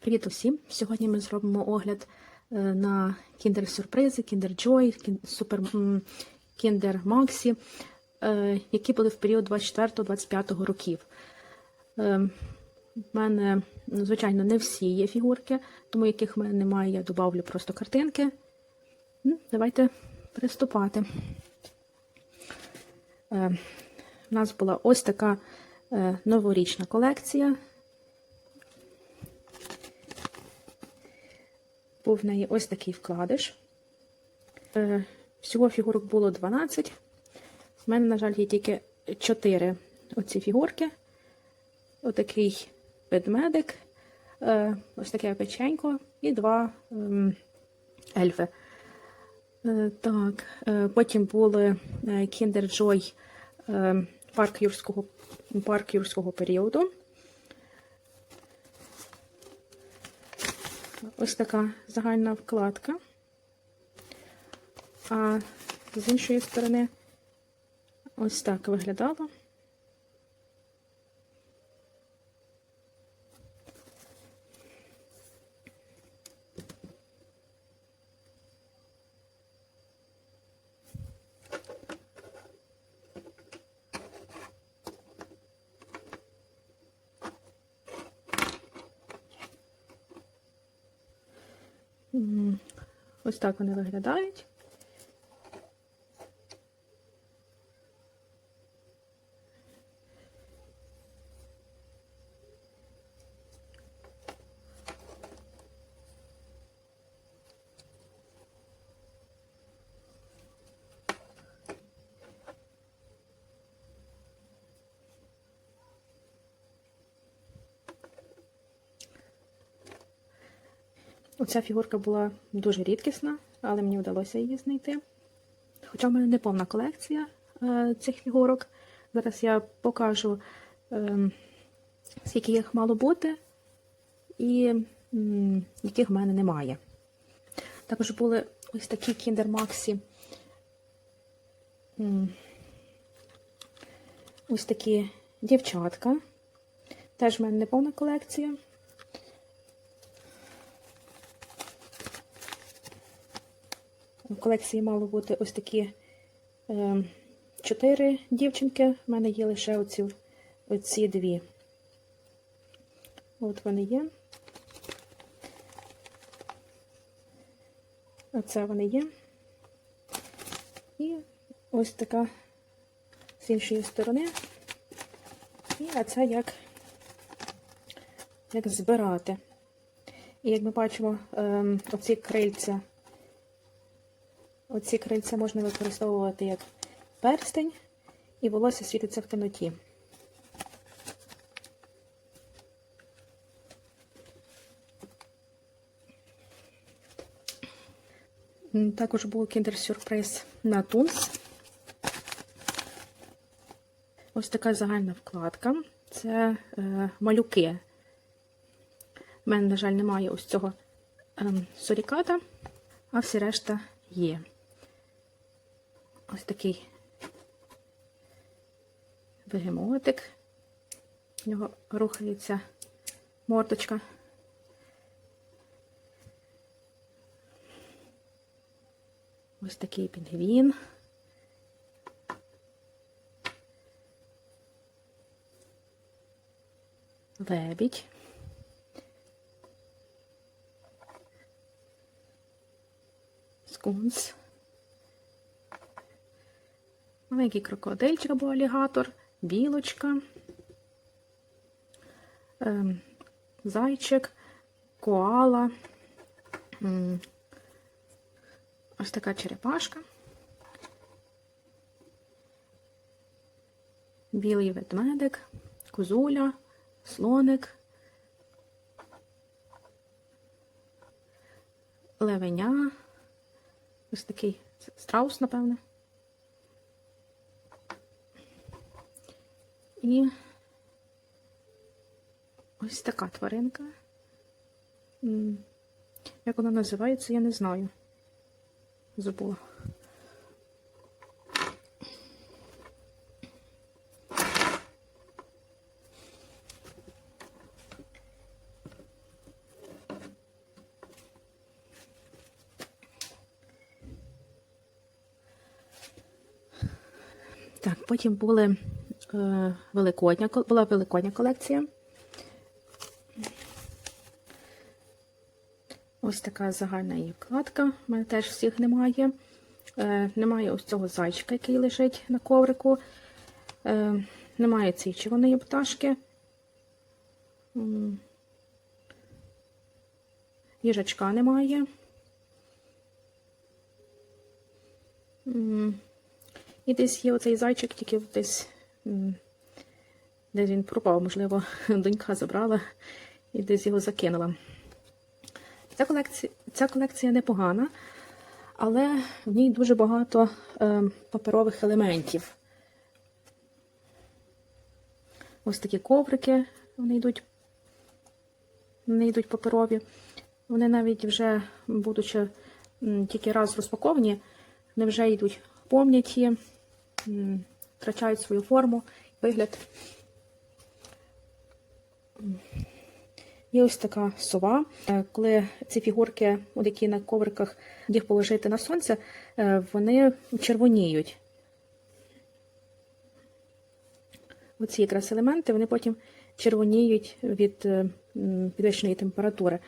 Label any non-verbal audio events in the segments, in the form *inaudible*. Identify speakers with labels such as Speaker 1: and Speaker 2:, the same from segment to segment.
Speaker 1: Привіт усім! Сьогодні ми зробимо огляд е, на Kinder Сюрпризи, Kinder Joy, Kin- Super м, Kinder Maxi, е, які були в період 24-25 років. Е, В мене, ну, звичайно, не всі є фігурки, тому яких в мене немає, я додавлю просто картинки. Ну, Давайте приступати. Е, У нас була ось така е, новорічна колекція. Був в неї ось такий вкладиш. Е, Всього фігурок було 12. В мене, на жаль, є тільки 4 оці фігурки. Отакий ведмедик, е, ось таке печенько і два ем, ельфи. Е, Так, потім були Kinder Joy е, парк юрського, парк юрського періоду. Ось така загальна вкладка. А з іншої сторони ось так виглядало. М, Ось так вони виглядають. Оця фігурка була дуже рідкісна, але мені вдалося її знайти. Хоча в мене не повна колекція е, цих фігурок. Зараз я покажу, е, скільки їх мало бути, і м, яких в мене немає. Також були ось такі. М, Ось такі дівчатка. Теж в мене не повна колекція. В колекції мало бути ось такі е, чотири дівчинки. У мене є лише оці, оці дві. От вони є. Оце вони є. І ось така з іншої сторони. І оце як, як збирати. І як ми бачимо, ем, оці крильця. Оці крильця можна використовувати як перстень, і волосся світиться в темноті. Також був кіндер-сюрприз на тунс. Ось така загальна вкладка. Це е, малюки. У мене, на жаль, немає ось цього ем, суріката, а всі решта є. Ось такий бегемотик. В нього рухається мордочка. Ось такий пінгвін. Лебідь. Скунс. Маленький крокодильчик або алігатор, білочка, ем, зайчик, коала, ось така черепашка, білий ведмедик, козуля, слоник, левеня, ось такий страус, напевне. І ось така тваринка. Як вона називається, я не знаю. Забула. Так, потім були великодня, була великодня колекція. Ось така загальна її вкладка. У мене теж всіх немає. Е, немає ось цього зайчика, який лежить на коврику. Е, немає цієї червоної пташки. Їжачка немає. І десь є оцей зайчик, тільки десь, десь він пропав, можливо, *laughs* донька забрала і десь його закинула. Ця колекція, ця колекція непогана, але в ній дуже багато е, паперових елементів. Ось такі коврики, вони йдуть, вони йдуть паперові. Вони навіть вже, будучи тільки раз розпаковані, вони вже йдуть пом'яті, м, втрачають свою форму, вигляд. Є ось така сова. Е, Коли ці фігурки, от які на ковриках, їх положити на сонце, е, вони червоніють. Оці якраз елементи, вони потім червоніють від е, підвищеної температури.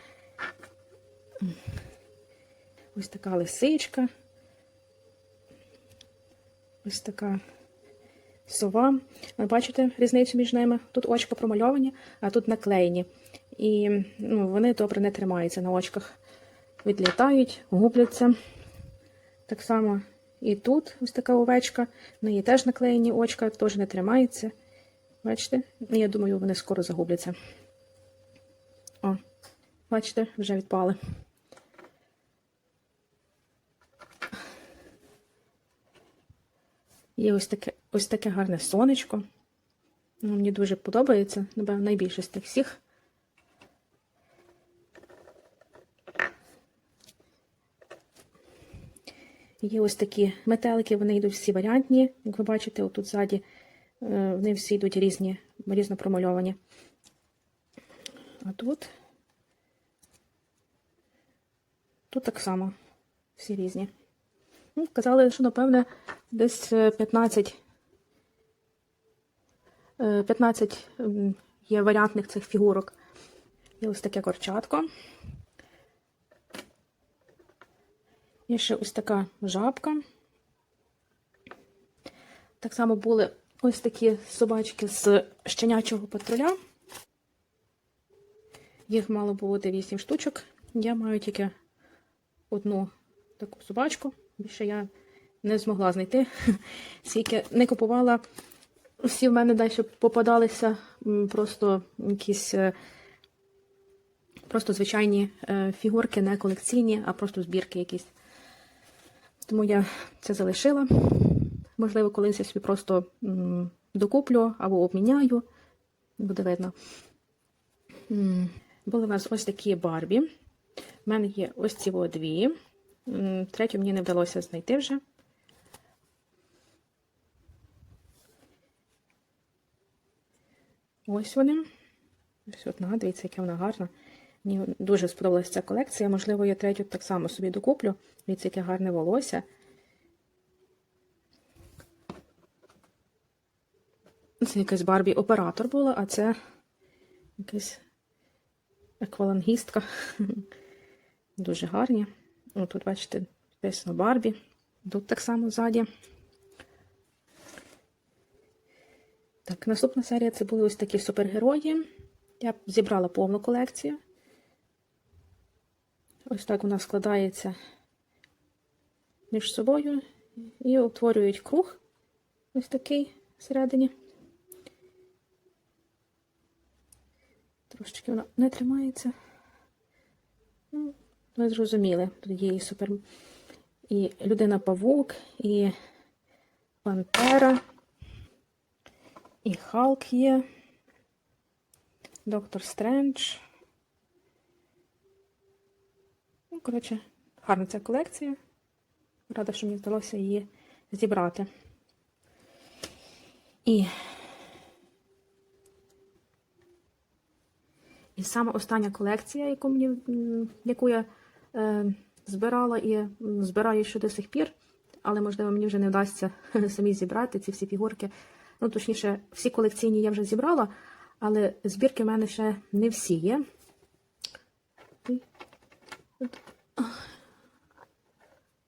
Speaker 1: Ось така лисичка. Ось така сова. Ви бачите різницю між ними? Тут очка промальовані, а тут наклеєні. І ну, вони добре не тримаються на очках. Відлітають, губляться. Так само і тут ось така овечка. В неї теж наклеєні очка, теж не тримається. Бачите? Ну, Я думаю, вони скоро загубляться. О, бачите, вже відпали. Є ось таке, ось таке гарне сонечко. Ну, Мені дуже подобається, напевно, найбільше з тих всіх. Є ось такі метелики, вони йдуть всі варіантні. Як ви бачите, отут ззаді е, вони всі йдуть різні, різно промальовані. А тут, тут так само всі різні. Ну, казали, що, напевне, десь е, 15, е, 15 є варіантних цих фігурок. Є ось таке корчатко. Є ще ось така жабка. Так само були ось такі собачки з щенячого патруля. Їх мало бути 8 штучок. Я маю тільки одну таку собачку. Більше я не змогла знайти. *laughs* Скільки не купувала. Всі в мене далі попадалися просто якісь е, просто звичайні е, фігурки, не колекційні, а просто збірки якісь. Тому я це залишила. Можливо, колись я собі просто докуплю або обміняю. Буде видно. Були у нас ось такі Барбі. У мене є ось ці дві. Третю мені не вдалося знайти вже. Ось вони. Ось одна, дивіться, яка вона гарна. Мені дуже сподобалася ця колекція. Можливо, я третю так само собі докуплю. Дивіться, яке гарне волосся. Це якась Барбі оператор була, а це якась аквалангістка. Дуже гарні. О, тут, бачите, написано Барбі. Тут так само ззаді. Так, наступна серія це були ось такі супергерої. Я зібрала повну колекцію. Ось так вона складається між собою і утворюють круг. Ось такий всередині. Трошечки вона не тримається. Ну, ви зрозуміли, тут є і супер. І людина-павук, і Пантера, і Халк є, Доктор Стрендж. Ну, коротше, гарна ця колекція. Рада, що мені вдалося її зібрати. І І саме остання колекція, яку мені яку я е, збирала і збираю ще до сих пір, але можливо мені вже не вдасться *laughs* самі зібрати ці всі фігурки. Ну, точніше, всі колекційні я вже зібрала, але збірки в мене ще не всі є.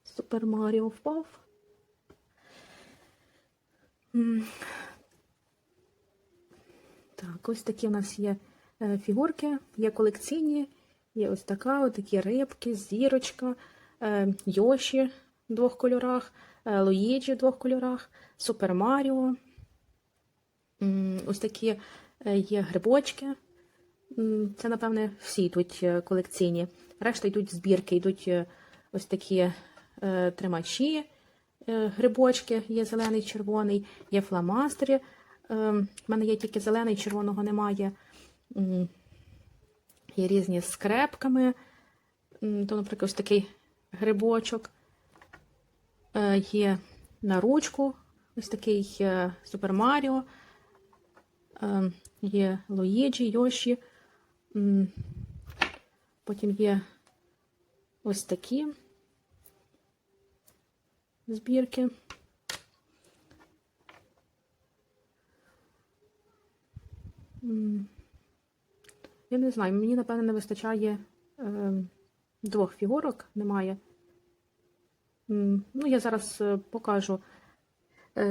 Speaker 1: Супер Маріо впав. Так, ось такі у нас є е, фігурки, є колекційні, є ось така, такі рибки, зірочка, е, Йоші в двох кольорах, е, Луїджі в двох кольорах, Супер Маріо. Ось такі е, є грибочки. Це, напевне, всі йдуть е, колекційні. Решта йдуть збірки, йдуть е, ось такі тримачі, грибочки, є зелений, червоний, є фломастери. Е, в мене є тільки зелений, червоного немає. Є різні з скрепками. То, наприклад, ось такий грибочок. Є на ручку, ось такий Супер Маріо. Е, Є Луїджі, Йоші. Потім є ось такі збірки. Я не знаю, мені, напевно, не вистачає е, двох фігурок, немає. Ну, я зараз е, покажу.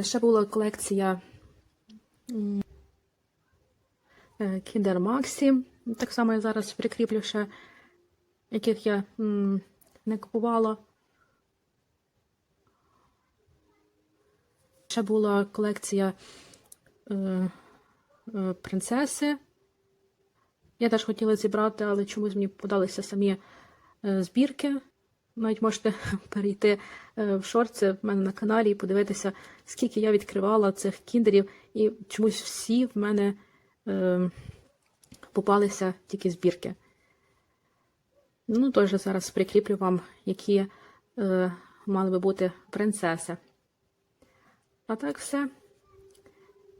Speaker 1: Ще була колекція Kinder Maxi. Так само я зараз прикріплю ще, яких я м, не купувала. Ще була колекція е, е, принцеси. Я теж хотіла зібрати, але чомусь мені подалися самі е, збірки. Навіть можете *laughs* перейти е, в шорти в мене на каналі і подивитися, скільки я відкривала цих кіндерів, і чомусь всі в мене е, попалися тільки збірки. Ну, теж зараз прикріплю вам, які е, мали би бути принцеси. А так все.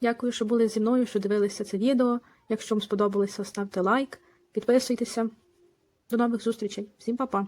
Speaker 1: Дякую, що були зі мною, що дивилися це відео. Якщо вам сподобалося, ставте лайк, підписуйтеся. До нових зустрічей. Всім па-па!